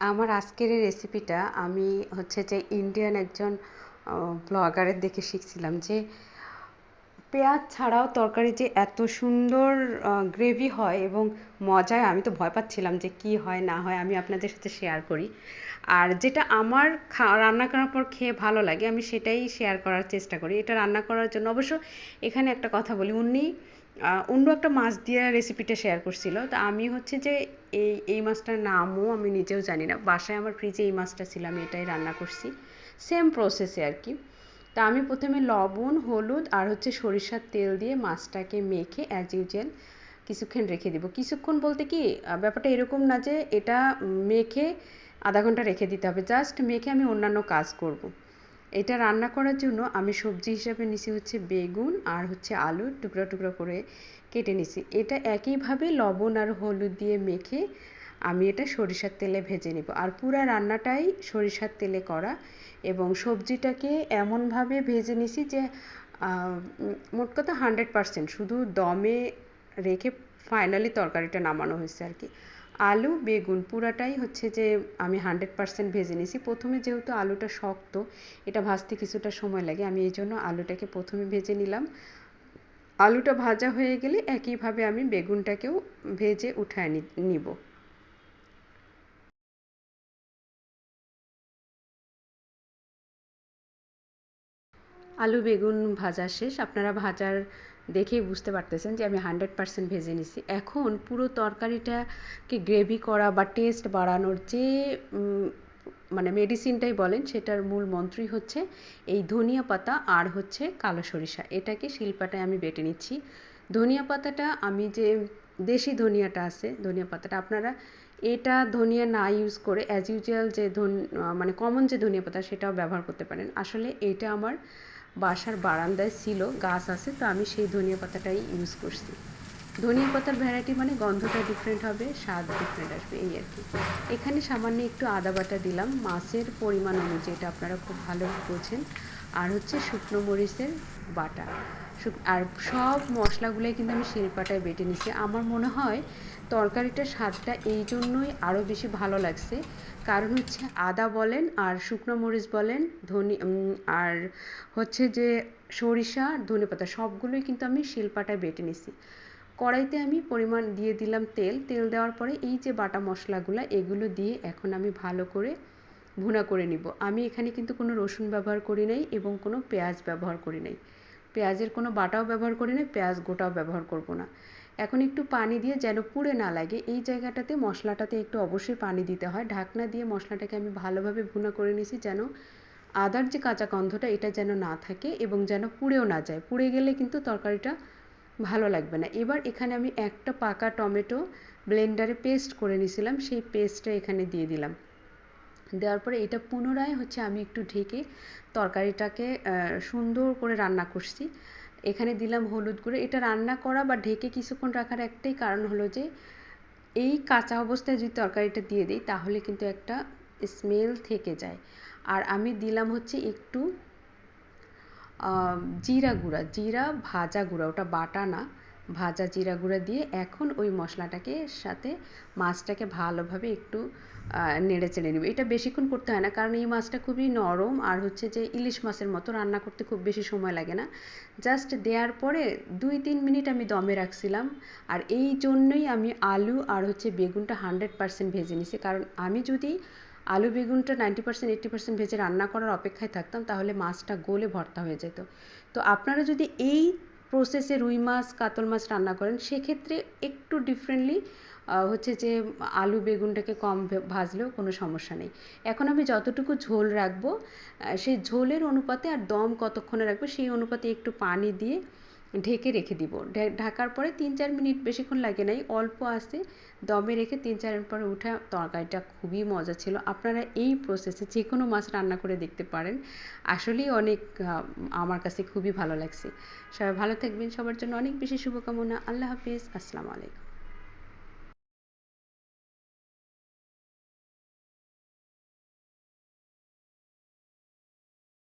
আমার আজকের এই রেসিপিটা আমি হচ্ছে যে ইন্ডিয়ান একজন ব্লগারের দেখে শিখছিলাম যে পেঁয়াজ ছাড়াও তরকারি যে এত সুন্দর গ্রেভি হয় এবং মজায় আমি তো ভয় পাচ্ছিলাম যে কি হয়, না হয় আমি আপনাদের সাথে শেয়ার করি। আর যেটা আমার রান্না করার পর খেয়ে ভালো লাগে, আমি সেটাই শেয়ার করার চেষ্টা করি। এটা রান্না করার জন্য অবশ্য এখানে একটা কথা বলি, উনি অন্য একটা মাছ দিয়ে রেসিপিটা শেয়ার করছিল। তো আমি হচ্ছে যে এই এই মাছটার নামও আমি নিজেও জানি না, বাসায় আমার ফ্রিজে এই মাছটা ছিল, আমি এটাই রান্না করছি। সেম প্রসেসে আর কি। তা আমি প্রথমে লবণ, হলুদ আর হচ্ছে সরিষার তেল দিয়ে মাছটাকে মেখে অ্যাজ ইউজুয়াল কিছুক্ষণ রেখে দেবো কিছুক্ষণ বলতে কি ব্যাপারটা এরকম না যে এটা মেখে আধা ঘণ্টা রেখে দিতে হবে জাস্ট মেখে আমি অন্যান্য কাজ করব। এটা রান্না করার জন্য আমি সবজি হিসাবে নিছি হচ্ছে বেগুন আর হচ্ছে আলু টুকরো টুকরো করে কেটে নিছি এটা একইভাবে লবণ আর হলুদ দিয়ে মেখে আমি এটা সরিষার তেলে ভেজে নেব। আর পুরা রান্নাটাই সরিষার তেলে করা এবং সবজিটাকে এমনভাবে ভেজে নিছি যে মোট কথা হান্ড্রেড পারসেন্ট শুধু দমে রেখে ফাইনালি তরকারিটা নামানো হয়েছে আর কি। আলু, বেগুন পুরাটাই হচ্ছে যে আমি হান্ড্রেড পারসেন্ট ভেজে নিয়েছি প্রথমে যেহেতু আলুটা শক্ত, এটা ভাজতে কিছুটা সময় লাগে, আমি এই জন্য আলুটাকে প্রথমে ভেজে নিলাম। আলুটা ভাজা হয়ে গেলে একইভাবে আমি বেগুনটাকেও ভেজে উঠায় নিব। আলু বেগুন ভাজা শেষ। আপনারা ভাজার দেখেই বুঝতে পারতেছেন যে আমি হান্ড্রেড পারসেন্ট ভেজে নিছি। এখন পুরো তরকারিটাকে গ্রেভি করা বা টেস্ট বাড়ানোর যে মানে মেডিসিনটাই বলেন, সেটার মূল মন্ত্রই হচ্ছে এই ধনিয়া পাতা আর হচ্ছে কালো সরিষা। এটাকে শিলপাটায় আমি বেটে নিচ্ছি। ধনিয়া পাতাটা আমি যে, দেশি ধনিয়াটা আছে, ধনিয়া পাতাটা, আপনারা এটা ধনিয়া না ইউজ করে অ্যাজ ইউজুয়াল যে ধন মানে কমন যে ধনিয়া পাতা, সেটাও ব্যবহার করতে পারেন। আসলে এটা আমার বাসার বারান্দায় ছিল, গাছ আছে, তো আমি সেই ধনিয়া পাতাটাই ইউজ করছি। ধনিয়া পাতার ভ্যারাইটি মানে গন্ধটা ডিফারেন্ট হবে, স্বাদ ডিফারেন্ট আসবে, এই আর কি। এখানে সামান্য একটু আদা বাটা দিলাম, মাছের পরিমাণ অনুযায়ী, এটা আপনারা খুব ভালো বোঝেন। আর হচ্ছে শুকনো মরিচের বাটা। আর সব মশলাগুলোই কিন্তু আমি শিলপাটায় বেটে নিছি। আমার মনে হয় তরকারিটার স্বাদটা এই জন্যই আরও বেশি ভালো লাগছে। কারণ হচ্ছে আদা বলেন আর শুকনো মরিচ বলেন, ধনি আর হচ্ছে যে সরিষা, ধনে পাতা, সবগুলোই কিন্তু আমি শিলপাটায় বেটে নিছি। কড়াইতে আমি পরিমাণ দিয়ে দিলাম তেল। তেল দেওয়ার পরে এই যে বাটা মশলাগুলো, এগুলো দিয়ে এখন আমি ভালো করে ভুনা করে নিব। আমি এখানে কিন্তু কোনো রসুন ব্যবহার করি নাই এবং কোনো পেঁয়াজ ব্যবহার করি নাই। পেঁয়াজের কোনো বাটাও ব্যবহার করি না, পেঁয়াজ গোটাও ব্যবহার করব না। এখন একটু পানি দিয়ে যেন পুড়ে না লাগে, এই জায়গাটাতে মশলাটাতে একটু অবশ্যই পানি দিতে হয়। ঢাকনা দিয়ে মশলাটাকে আমি ভালোভাবে ভুনা করে নিয়েছি যেন আদার যে কাঁচা গন্ধটা, এটা যেন না থাকে এবং যেন পুড়েও না যায়। পুড়ে গেলে কিন্তু তরকারিটা ভালো লাগবে না। এবার এখানে আমি একটা পাকা টমেটো ব্লেন্ডারে পেস্ট করে নিয়েছিলাম, সেই পেস্টটা এখানে দিয়ে দিলাম। দেওয়ার পরে এটা পুনরায় হচ্ছে আমি একটু ঢেকে তরকারিটাকে সুন্দর করে রান্না করছি। এখানে দিলাম হলুদ গুঁড়ো। এটা রান্না করা বা ঢেকে কিছুক্ষণ রাখার একটাই কারণ হলো যে, এই কাঁচা অবস্থায় যদি তরকারিটা দিয়ে দিই, তাহলে কিন্তু একটা স্মেল থেকে যায়। আর আমি দিলাম হচ্ছে একটু জিরা গুঁড়া। জিরা ভাজা গুঁড়া। ওটা বাটা না। ভাজা জিরা গুঁড়া দিয়ে এখন ওই মশলাটাকে সাথে মাছটাকে ভালোভাবে একটু নেড়ে চেড়ে নেবে। এটা বেশিক্ষণ করতে হয় না, কারণ এই মাছটা খুবই নরম আর হচ্ছে যে ইলিশ মাছের মতো রান্না করতে খুব বেশি সময় লাগে না। জাস্ট দেওয়ার পরে দুই তিন মিনিট আমি দমে রাখছিলাম আর এই জন্যই আমি আলু আর হচ্ছে বেগুনটা হান্ড্রেড পারসেন্ট ভেজে নিছি। কারণ আমি যদি আলু, বেগুনটা নাইনটি পার্সেন্ট এইট্টি পার্সেন্ট ভেজে রান্না করার অপেক্ষায় থাকতাম, তাহলে মাছটা গলে ভর্তা হয়ে যেত। তো আপনারা যদি এই প্রসেসে রুই মাছ, কাতল মাছ রান্না করেন। সেক্ষেত্রে একটু ডিফারেন্টলি হচ্ছে যে আলু, বেগুনটাকে কম ভাজলেও কোনো সমস্যা নেই। এখন আমি যতটুকু ঝোল রাখব সেই ঝোলের অনুপাতে আর দম কতক্ষণে রাখব, সেই অনুপাতে একটু পানি দিয়ে ঢেকে রেখে দিব। ঢাকার পরে তিন চার মিনিট বেশিক্ষণ লাগে নাই, অল্প আসে দমে রেখে তিন চার মিনিট পরে উঠে তরকারিটা খুবই মজা ছিল। আপনারা এই প্রসেসে যে কোনো মাছ রান্না করে দেখতে পারেন। আসলেই অনেক আমার কাছে খুবই ভালো লাগছে। সবাই ভালো থাকবেন। সবার জন্য অনেক বেশি শুভকামনা। আল্লাহ হাফিজ। আসসালামু আলাইকুম।